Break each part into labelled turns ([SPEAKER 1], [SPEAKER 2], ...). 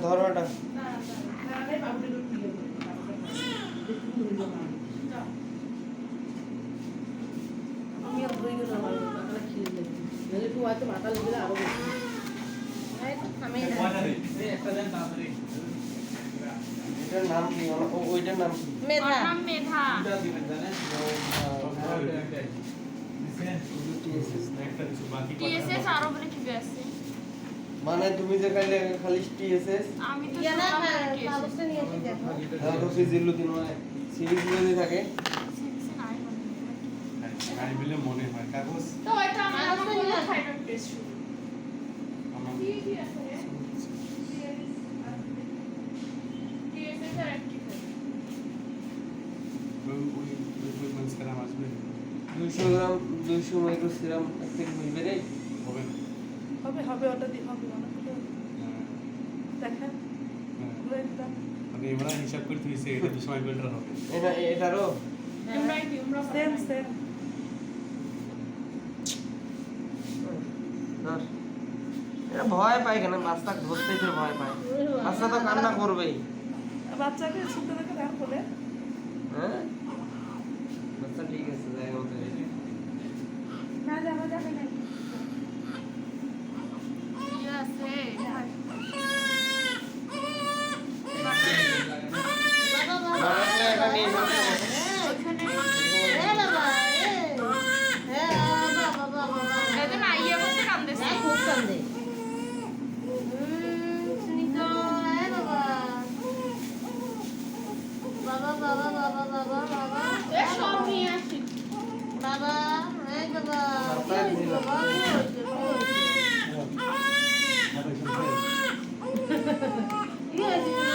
[SPEAKER 1] ধরো এটা
[SPEAKER 2] মাথা লেগে আরো বেশি
[SPEAKER 1] এটার নাম কি ও- ও- ওইটার নাম কি
[SPEAKER 2] মেধা
[SPEAKER 3] ওর নাম মেধা টিএসএস আরো বলে কি আছে
[SPEAKER 1] মানে তুমি যে খালি খালি টিএসএস
[SPEAKER 3] আমি তো
[SPEAKER 2] না
[SPEAKER 3] শুনলাম
[SPEAKER 2] হ্যাঁ,
[SPEAKER 3] TSS
[SPEAKER 2] নিয়েছি দেখো।
[SPEAKER 1] তাহলে তো ফিজিলু দিন হয় সিরিজ যদি থাকে।
[SPEAKER 3] সিরিজে নাই মনে হয়।
[SPEAKER 4] মনে হয় কাগজ।
[SPEAKER 3] তো এটা আমার
[SPEAKER 2] কাগজটা
[SPEAKER 3] আমার কোনো
[SPEAKER 2] আসো।
[SPEAKER 3] টেস্ট শুরু।
[SPEAKER 4] আমার
[SPEAKER 3] কি কি আছে? রে টিএসএস আর অ্যাক্টিভ
[SPEAKER 4] ওই ওই ওই ওই মানসকারাম আসবে?
[SPEAKER 1] দুইশো গ্রাম দুইশো মাইক্রো সিরাম থেকে হইবে রে।
[SPEAKER 4] হবে। না
[SPEAKER 5] হবে হবে ওটা দিয়ে হবে অনেক
[SPEAKER 4] হ্যাঁ,
[SPEAKER 5] দেখেন
[SPEAKER 4] হ্যাঁ।
[SPEAKER 5] একদম
[SPEAKER 4] আপনি এবার হিসাব করে দিয়েছে এটা দুশো মাইক্রোমিটার হবে
[SPEAKER 1] এটা এটারও?
[SPEAKER 5] সেম সেম
[SPEAKER 1] এটা ভয় পায় কেন বাচ্চা ধরতেই তো ভয় পায়। বাচ্চা তো কান্না করবেই।
[SPEAKER 5] বাচ্চাকে ছুটতে দেখে দেখ বলে
[SPEAKER 1] হ্যাঁ? বাচ্চা ঠিক আছে জায়গা মতো
[SPEAKER 5] না যাবে যাবে না
[SPEAKER 3] কি আছে
[SPEAKER 2] বাবা বাবা
[SPEAKER 1] বাবাকে এটা নিয়ে যাবে।
[SPEAKER 3] ওখানে
[SPEAKER 2] এ বাবা এ হ্যাঁ বাবা বাবা বাবা
[SPEAKER 3] এদের না ইয়ে করতে কান্দেছে
[SPEAKER 2] হ্যাঁ খুব কান্দে সুনিত এ বাবা বাবা বাবা বাবা বাবা বাবা
[SPEAKER 3] এ সব নিয়ে আসি
[SPEAKER 2] বাবা এই বাবা
[SPEAKER 1] বাবা দিল।
[SPEAKER 2] বাবা কি হয়েছে? কি হয়েছে মা?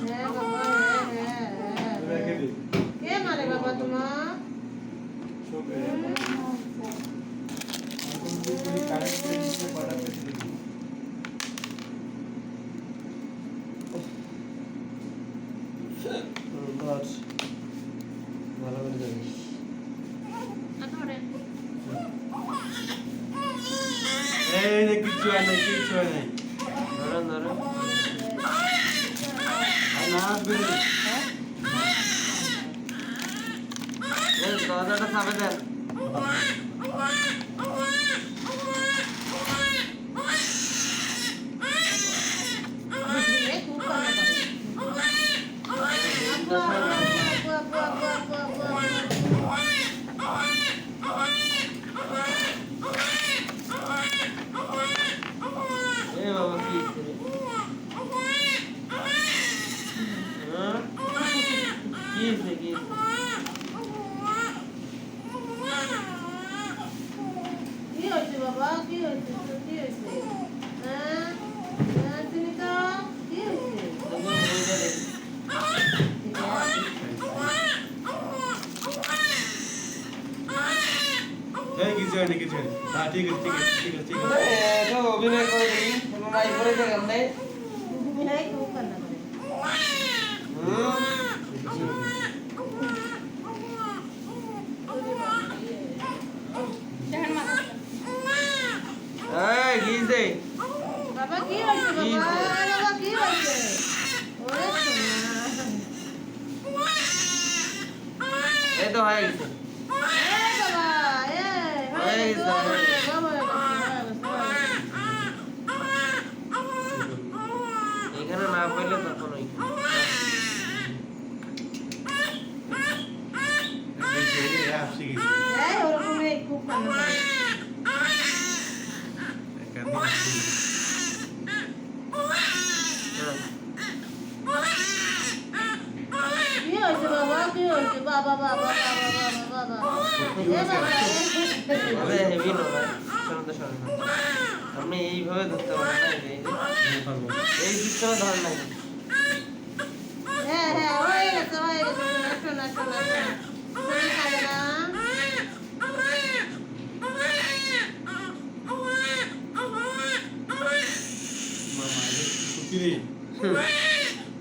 [SPEAKER 2] হ্যাঁ, বাবা, হ্যাঁ, হ্যাঁ, হ্যাঁ। কে মারে বাবা তোমার
[SPEAKER 1] হুম, ধর ভালো করে যাবি
[SPEAKER 3] আর ধরেন
[SPEAKER 4] এই যে কিচ্ছু হয় না কিচ্ছু হয় না
[SPEAKER 1] ধরেন ধরেন
[SPEAKER 4] আর না আসবে না।
[SPEAKER 1] এই দরজাটা চাপে দেন
[SPEAKER 2] এ খুব কান্না করে। আপু, আপু, আপু, আপু, আপু, আপু, আপু।
[SPEAKER 1] এই বাবা কি হয়েছে রে? হ্যাঁ? কি হয়েছে কি হয়েছে?
[SPEAKER 2] বাবা? কি হয়েছে? কি হয়েছে? হ্যাঁ? হ্যাঁ কি হয়েছে?
[SPEAKER 1] দেখি।
[SPEAKER 2] ঠিক আছে
[SPEAKER 4] এই কিছু হয় কিছু হয় হ্যাঁ ঠিক আছে ঠিক আছে ঠিক আছে ঠিক আছে।
[SPEAKER 1] অভিনয় করে দিই কোনো নাই করে দেয় কেমনে
[SPEAKER 2] হ্যাঁ খুব কান্না করে
[SPEAKER 1] হুম
[SPEAKER 3] দেখেন মাথা
[SPEAKER 1] এই গিজ দে
[SPEAKER 2] বাবা কি হয়েছে
[SPEAKER 1] কি
[SPEAKER 2] বাবা
[SPEAKER 1] হয়েছে?
[SPEAKER 2] বাবা কি হয়েছে ওরে সোনা
[SPEAKER 1] এই তো হয়ে গেছে
[SPEAKER 2] এই বাবা এই হয়ে
[SPEAKER 1] এই
[SPEAKER 2] গেছে,
[SPEAKER 1] বাবা।
[SPEAKER 2] হয়ে গেছে, বাবা, হয়ে গেছে, হয়ে গেছে।
[SPEAKER 1] এখানে না পাইলে তখন ওই
[SPEAKER 4] এই যে আসছে কিছু
[SPEAKER 2] এই ওরকমই খুব কান্না করে
[SPEAKER 4] একাধিক আসছে কিছু।
[SPEAKER 1] হ্যাঁ।
[SPEAKER 2] কি হয়েছে বাবা কি হয়েছে বাবা বাবা বাবা বাবা
[SPEAKER 1] আপনি এইভাবে ধরতে পারেন এই সিস্টেমে ধরেন
[SPEAKER 2] হ্যাঁ হ্যাঁ হয়ে গেছে হয়ে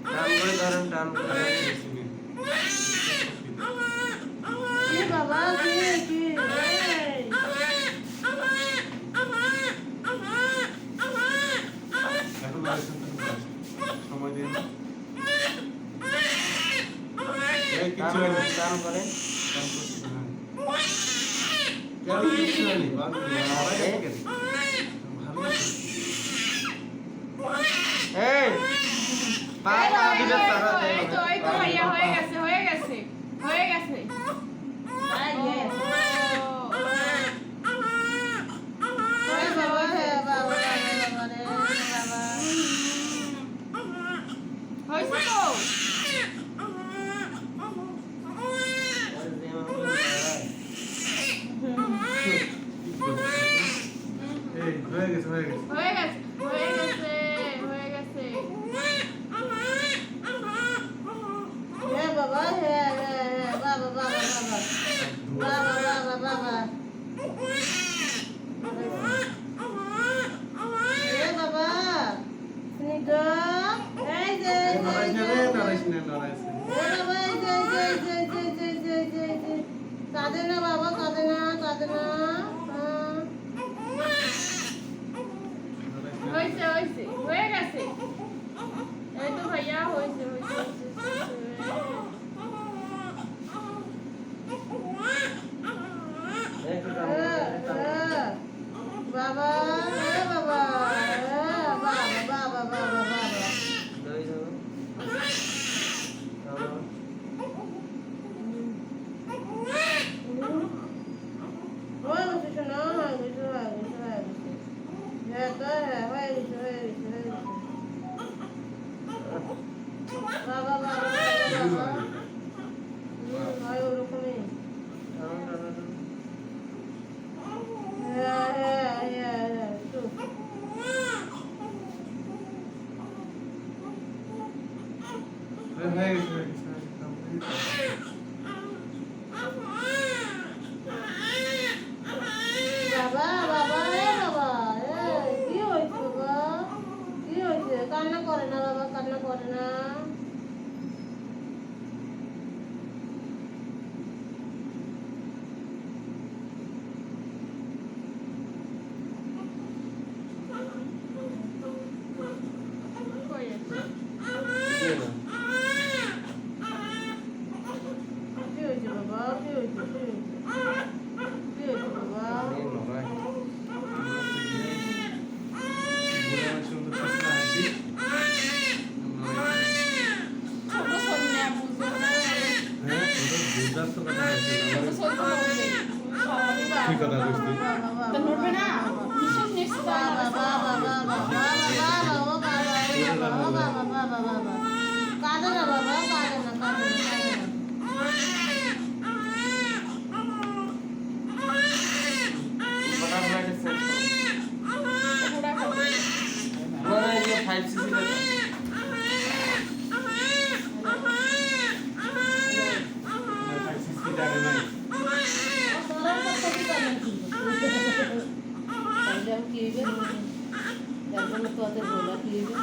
[SPEAKER 1] টান করে ধরেন টান করে
[SPEAKER 2] বলেন। এই
[SPEAKER 3] পা দিলে
[SPEAKER 2] তো এই তো হয়ে গেছে হয়ে গেছে হয়ে গেছে।
[SPEAKER 5] বাবা বাবা কাঁদো না বাবা কাঁদো না কাঁদো না
[SPEAKER 1] five six Jangan
[SPEAKER 5] kiri, jangan lupa terbolak kiri.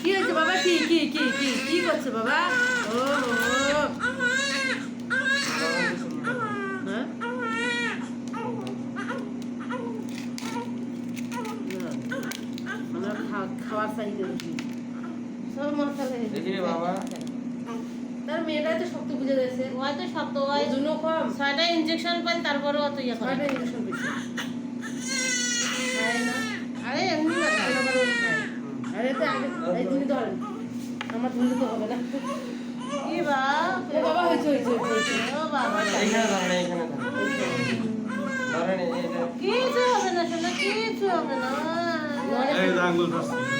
[SPEAKER 5] কি হয়েছে বাবা? কি কি কি কি কি
[SPEAKER 6] করছে বাবা? মেয়েটাই তো শক্তি বুঝে গেছে
[SPEAKER 5] ওই তো শক্ত ওই
[SPEAKER 6] জুনো কম।
[SPEAKER 5] ছয়টা ইনজেকশন পান তারপরে অত ইয়া করে।
[SPEAKER 6] ছয়টা ইনজেকশন পেয়েছে
[SPEAKER 5] আরে এমনি না
[SPEAKER 6] আরে তো আগে এই তুমি ধরেন আমার ধরলে তো হবে না।
[SPEAKER 5] কি বা
[SPEAKER 6] বাবা হয়েছে হয়েছে
[SPEAKER 5] ও বাবা।
[SPEAKER 3] এখানে ধরেন এখানে
[SPEAKER 5] কিছু হবে না শোনা কিছু হবে না।
[SPEAKER 1] এই আঙ্গুল ধরছি।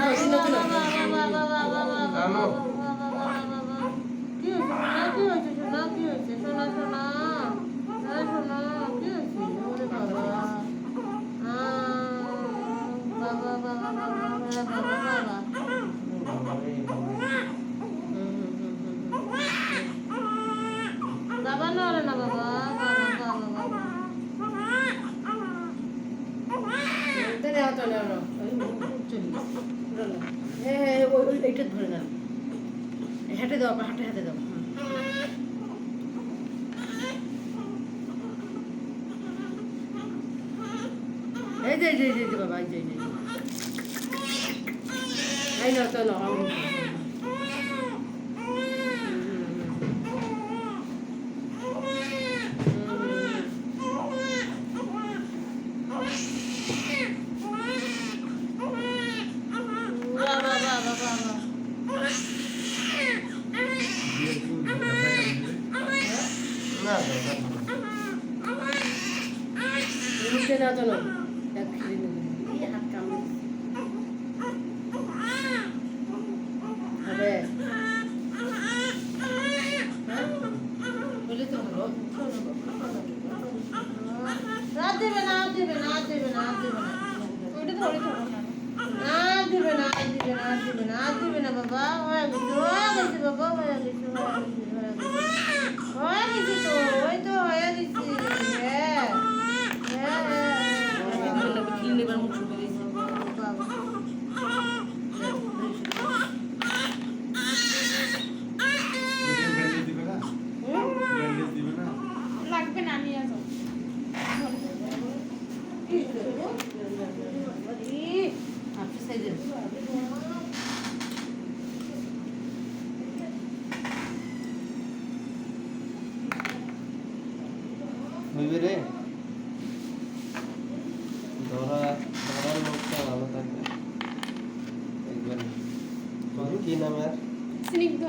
[SPEAKER 5] 还有
[SPEAKER 2] 现在这个 ওই এইটা ধরে দাও হেঁটে দাও আপা হাঁটে দাও। এই যে এই যে বাবা, এই যে এই যে, এই নাও बाबा
[SPEAKER 1] হইবে রে। ধরা ধরার লোকটা ভালো থাকবে। একবার কি নাম আর?
[SPEAKER 3] স্নিগ্ধ।